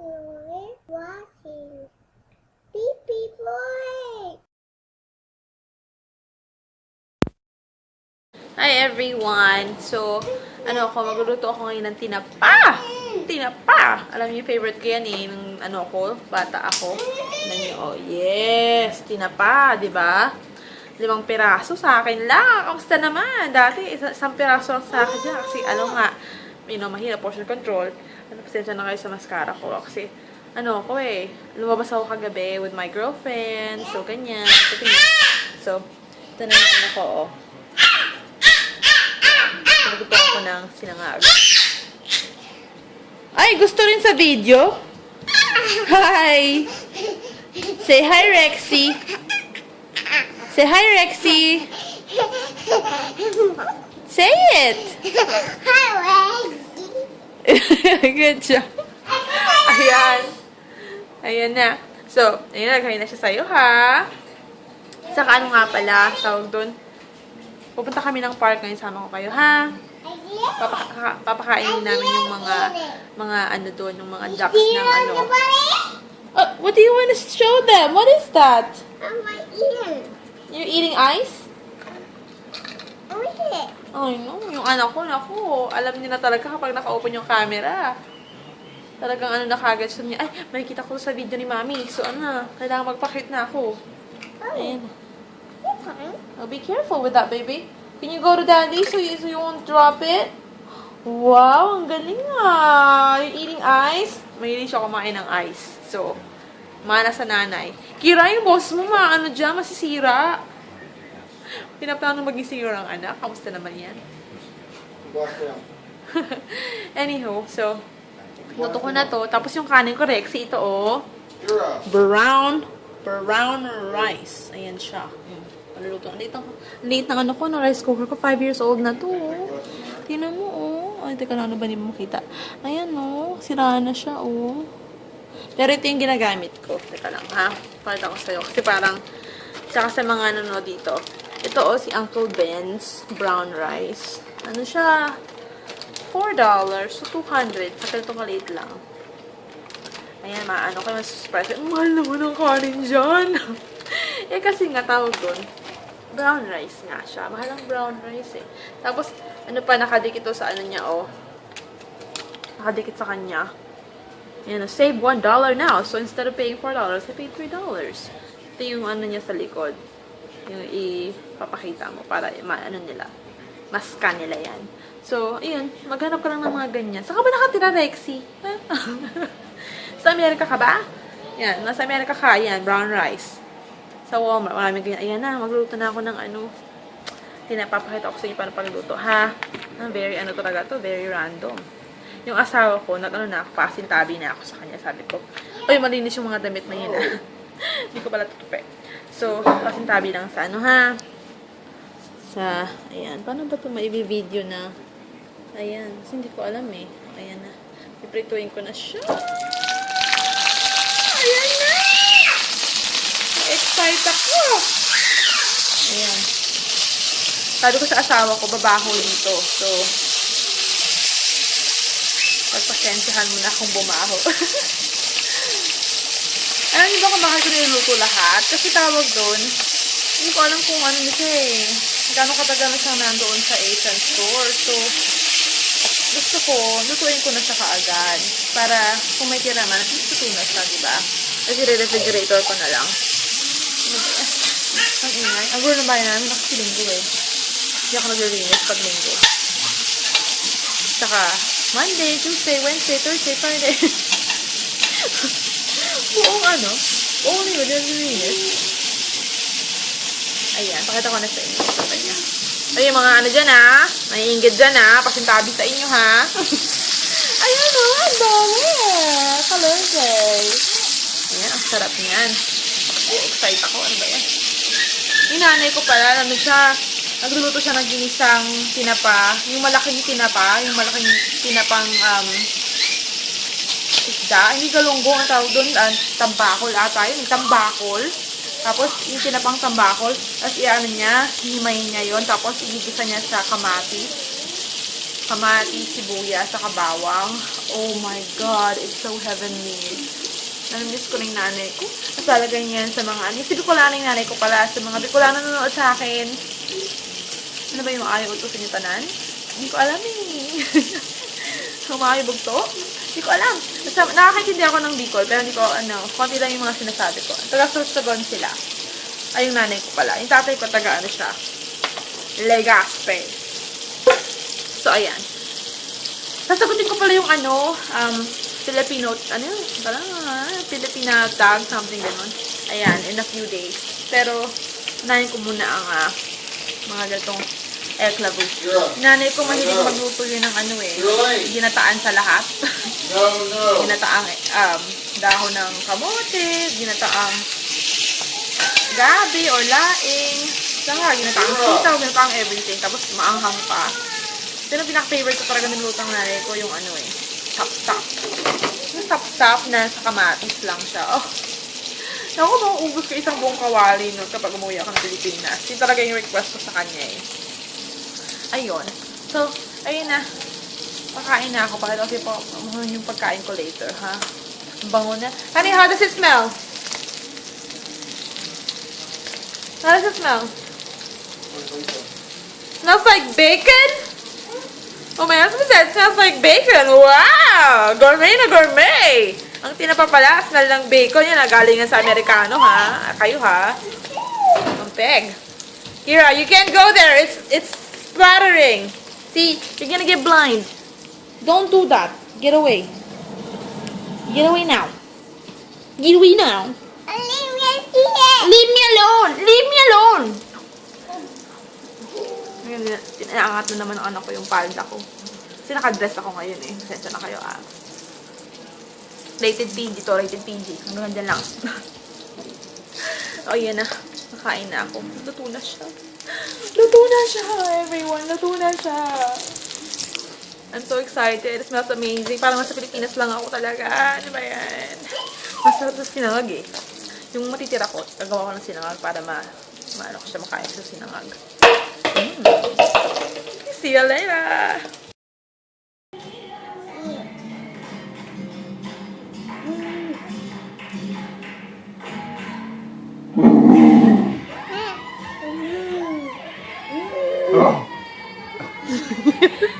You're watching. Beep beep boy. Hi everyone! So, ano ako, magluluto ako ngayon ng tinapa! Tinapa! Alam niyo, favorite ko yan eh, nung ano ko, bata ako. Tignan niyo, oh, yes! Tinapa, di ba? Limang piraso sa akin lang. Kamusta naman? Dati, isa, isang piraso lang sa akin dyan. Kasi, ano nga, you know, mahirap portion control. Ano, pasensya na kayo sa mascara ko. Kasi, ano ako eh, lumabas ako kagabi with my girlfriend. So, ganyan. So. So, ito na yung ano ko, oh. Nagutom ako ng sinangag. Ay, gusto rin sa video? Hi! Say hi, Rexy! Say hi, Rexy! Say it! Hi, Reggie. Good job. Ayan. Ayan na. So, ayan, nagkain na siya sa'yo, ha? Saka ano nga pala, tawag doon. Pupunta kami ng park ngayon, sama ko kayo, ha? Papaka- papakainin namin yung mga, mga ano doon, yung mga ducks ng ano. Uh, what do you want to show them? What is that? On my ear. You eating ice? Oh, yeah. Ay, no. Yung anak ko, naku. Alam niya na talaga kapag naka-open yung camera. Talagang ano na kagad siya niya. Ay, makikita ko sa video ni Mami. So, ano na, kailangan magpakit na ako. Ayan. You're fine. Oh, be careful with that, baby. Can you go to daddy so you, so you won't drop it? Wow, ang galing ah. You eating ice? Mahilig siya kumain ng ice. So, mana sa nanay. Kira, yung boss mo, ma, ano dyan, masisira. Pinaplano maging singer ang anak. Kamusta naman yan? Anywho, so, luto ko na to. Tapos yung kanin ko, Rexy, ito oh. Brown, brown rice. Ayan siya. Mm. Paluluto. Ang liit ng, ng ano ko, no, rice cooker ko. 5 years old na to. oh. Tingnan mo, oh. Ay, teka lang, ano ba hindi mo makita? Ayan, oh. Sira na siya, oh. Pero ito yung ginagamit ko. Teka lang, ha? Pakita ko sa'yo. Kasi parang, tsaka sa mga nanonood dito. Ito, oh, si Uncle Ben's brown rice. Ano siya? $4. So, 200. Sa ganito maliit lang. Ayan, maano ka mas-surprise. Ang mahal naman ang kanin dyan. eh, kasi nga tawag doon, brown rice nga siya. Mahal ang brown rice eh. Tapos, ano pa, nakadikit to sa ano niya, oh. Nakadikit sa kanya. Ayan, save $1 now. So, instead of paying $4, I paid $3. Ito yung ano niya sa likod. Yung ipapakita mo para maano nila. Mas-scan nila yan. So, ayun. Maghanap ka lang ng mga ganyan. Saan ka ba nakatira, Rexy? Sa Amerika ka ba? Yan. Nasa Amerika ka. Yan. Brown rice. Sa Walmart. Maraming ganyan. Ayan na. Magluto na ako ng ano. Pinapapakita ko sa inyo paano pagluto. Ha? Ah, very ano talaga to. Very random. Yung asawa ko, nag ano na ako, pasintabi na ako sa kanya. Sabi ko, Uy, malinis yung mga damit na yun ah. Hindi ko pala tutupi. So, pasintabi lang sa ano ha. Sa, ayan. Paano ba ito maibi-video na? Ayan. Kasi hindi ko alam eh. Ayan na. Piprituin ko na siya. Ayan na! Excited ako! Ayan. Sabi ko sa asawa ko, babaho dito. So, pagpasensyahan mo na kung bumaho. Alam niyo ba kung bakit ko niluluto lahat? Kasi tawag doon, hindi ko alam kung ano siya eh. Gano'ng katagal na siyang nandoon sa Asian store. So, gusto ko, lutuin ko na siya kaagad. Para kung may tira man, luto na siya, di ba? Kasi re-refrigerator ko na lang. Ang ingay. Ang gulo na bahay namin, nakasilinggo eh. Hindi ako naglilinis pag linggo. Saka, Monday, Tuesday, Wednesday, Thursday, Friday. buong ano, buong linggo, di naglilinis. Ayan, pakita ko na sa inyo. Sa niya. Ay, mga ano dyan ha. Naiingit dyan ha. Pasintabi sa inyo ha. Ayan o, ang dami. Color day. Ayan, ang sarap niyan. Excited ako. Ano ba yan? Yung nanay ko pala, ano siya, nagluluto siya ng ginisang tinapa. Yung malaking tinapa, yung malaking tinapang um, isda. Hindi galunggong ang tawag doon. Uh, tambakol ata yun. Tambakol. Tapos, yung tinapang tambakol. Tapos, iano niya, hihimayin niya yon Tapos, igigisa niya sa kamatis. kamatis, sibuyas, saka bawang. Oh my God, it's so heavenly. Namimiss ko na yung nanay ko. Tapos lalagay niyan sa mga, ano, si Bicolano yung nanay ko pala, sa mga Bicolano nanonood sa akin. Ano ba yung ayaw utusin yung tanan? Hindi ko alam eh. Humayabog to? Hindi ko alam. Basta, nakakaintindi ako ng Bicol, pero hindi ko, ano, konti lang yung mga sinasabi ko. Taga-Sorsogon sila. Ay, yung nanay ko pala. Yung tatay ko, taga, ano siya, Legazpi. So, ayan. Sasagutin ko pala yung ano, um, Filipino, ano yun? Parang, ah, Filipina tag, something ganun. Ayan, in a few days. Pero, unahin ko muna ang ah, mga ganitong eklabu. Nanay ko mahilig magluto yun ng ano eh. Ginataan sa lahat. No, no. ginataang um, dahon ng kamote, ginataang gabi or laing, saka ginataang sitaw, ginataang everything, tapos maanghang pa. Pero pinaka-favorite ko talaga ng lutang nanay ko yung ano eh, tap-tap. Yung tap-tap na sa kamatis lang siya. Oh. Ako, mauubos ko isang buong kawali no, kapag umuwi ako ng Pilipinas. Yun talaga yung request ko sa kanya eh. Ayun. So, ayun na. Pakain na ako. Pakita ko pa yung pagkain ko later, ha? Ang Bango na. Honey, how does it smell? How does it smell? Smells like bacon? Oh, my husband said smells like bacon. Wow! Gourmet na gourmet! Ang tinapa pala, smell ng bacon yan. Galing yan sa Amerikano, ha? Kayo, ha? Ang peg. Kira, you can't go there. It's it's splattering. See, you're gonna get blind. Don't do that. Get away. Get away now. Get away now. Leave me alone. Leave me alone. Ngayon, inaangat na naman ng anak ko yung palda ko. Kasi nakadress ako ngayon eh. Pasensya na kayo ah. Rated PG to, rated PG. Hanggang dyan lang. oh, yan na. Nakain na ako. Luto na siya. Luto na siya, everyone. Luto na siya. I'm so excited. It smells amazing. Parang nasa Pilipinas lang ako talaga. Ano ba yan? Masarap sa sinangag eh. Yung matitira ko, gagawa ko ng sinangag para ma, maano ko siya makain sa sinangag. Mm. See you later!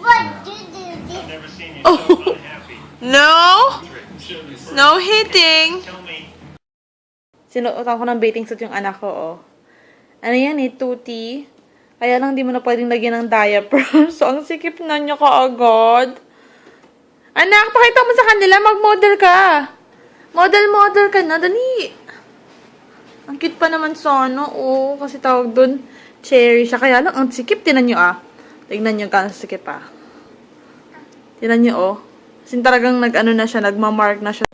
What did you I've do? never seen you Oh. so unhappy. No! No hitting! Tell me, Sinuotan ko ng bathing suit yung anak ko, oh. Ano yan eh, tuti. Kaya lang di mo na pwedeng lagyan ng diaper. so, ang sikip na niya kaagad. Anak, pakita mo sa kanila, mag-model ka. Model-model ka na, dali. Ang cute pa naman sana, oh. Kasi tawag doon, cherry siya. Kaya lang, ang sikip, tinan nyo ah. Tignan nyo ka, ang sikip ah. Tinan nyo, oh. Kasi talagang nag-ano na siya, nagmamark na siya.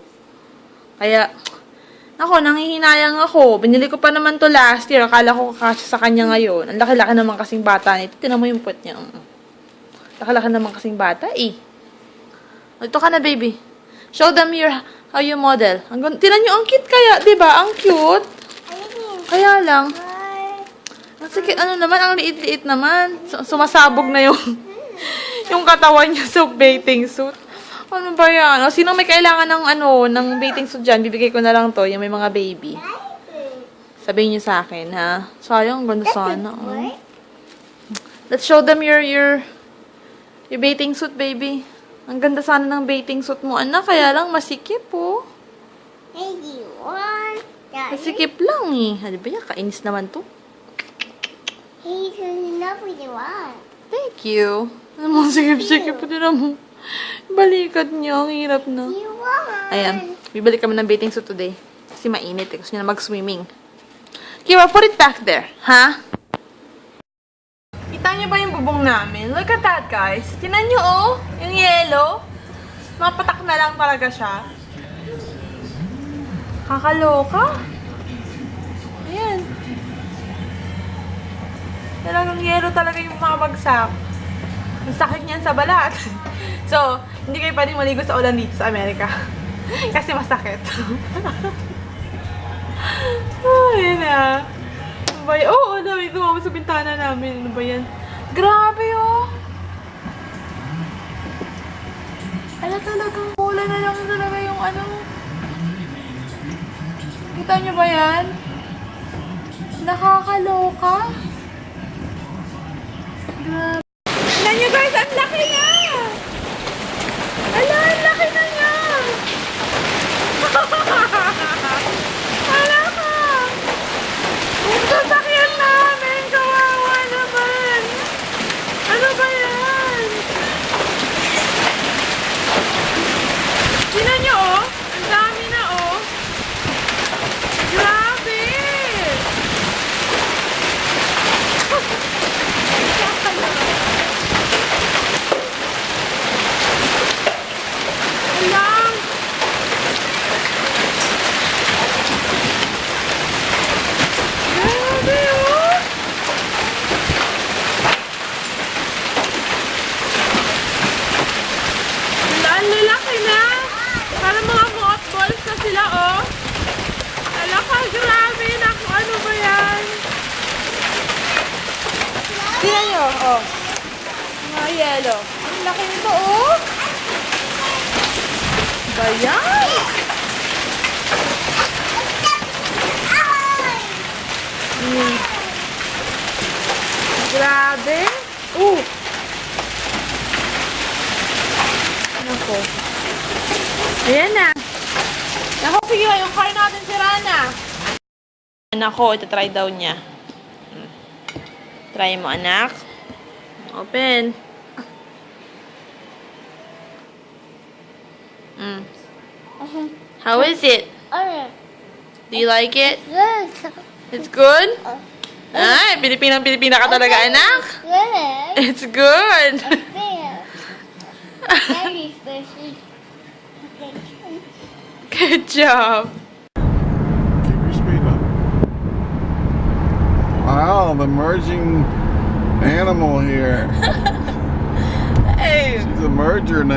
Kaya, ako, nangihinayang ako. Binili ko pa naman to last year. Akala ko kakasya sa kanya ngayon. Ang laki-laki naman kasing bata nito. Tinan mo yung puwet niya. Mm. Laki-laki naman kasing bata eh. Ito ka na, baby. Show them your, how you model. Ang, tinan nyo, ang cute kaya, ba? Ang cute. Kaya lang, ang sige, ano naman, ang liit-liit naman. Su- Sumasabog na yung, yung katawan niya sa bathing suit. Ano ba yan? O, sino may kailangan ng ano, ng bathing suit dyan, bibigay ko na lang to, yung may mga baby. Sabihin niyo sa akin, ha? Sayang, ang ganda sana. oh. Let's show them your, your, your bathing suit, baby. Ang ganda sana ng bathing suit mo, anak. Kaya lang, masikip, oh. Masikip lang, eh. Ano ba yan? Kainis naman to. One. Thank you. Ano mo, sikip-sikip. Pwede na mo. Balikat niya. Ang hirap na. You want. Ayan. Bibalik kami ng bathing suit today. Kasi mainit eh. Gusto niya na mag-swimming. Kira, put it back there. Ha? pasalubong namin. Look at that, guys. Tinan nyo, oh. Yung yellow. Mapatak na lang talaga siya. Kakaloka. Ayan. Talagang yellow talaga yung mga bagsak. Ang sakit niyan sa balat. so, hindi kayo pwedeng maligo sa ulan dito sa Amerika. Kasi masakit. oh, yun na. Ano ba yan? Oo, oh, dami tumama sa bintana namin. Ano ba yan? Grabe, oh. Ala talagang pula na lang talaga yung ano. Kita niyo ba yan? Nakakaloka. Grabe. 감사합니다. Oh! Ala ka, grabe! Naku, ano ba yan? Tingnan nyo, oh. Mga yellow. Ang laki nito, oh. Ba yan? Hmm. Grabe. Uh. Nako. Ayan na. Sige yung car natin sira na. Nako, ito try daw niya. Hmm. Try mo, anak. Open. Mm. How is it? Oh, Do you like it? good. It's good? Ay, Pilipinang-Pilipina ka talaga, anak. Good. It's good. Daddy's busy. Good job. Keep your speed up. Wow, the merging animal here. Hey. She's a merger now.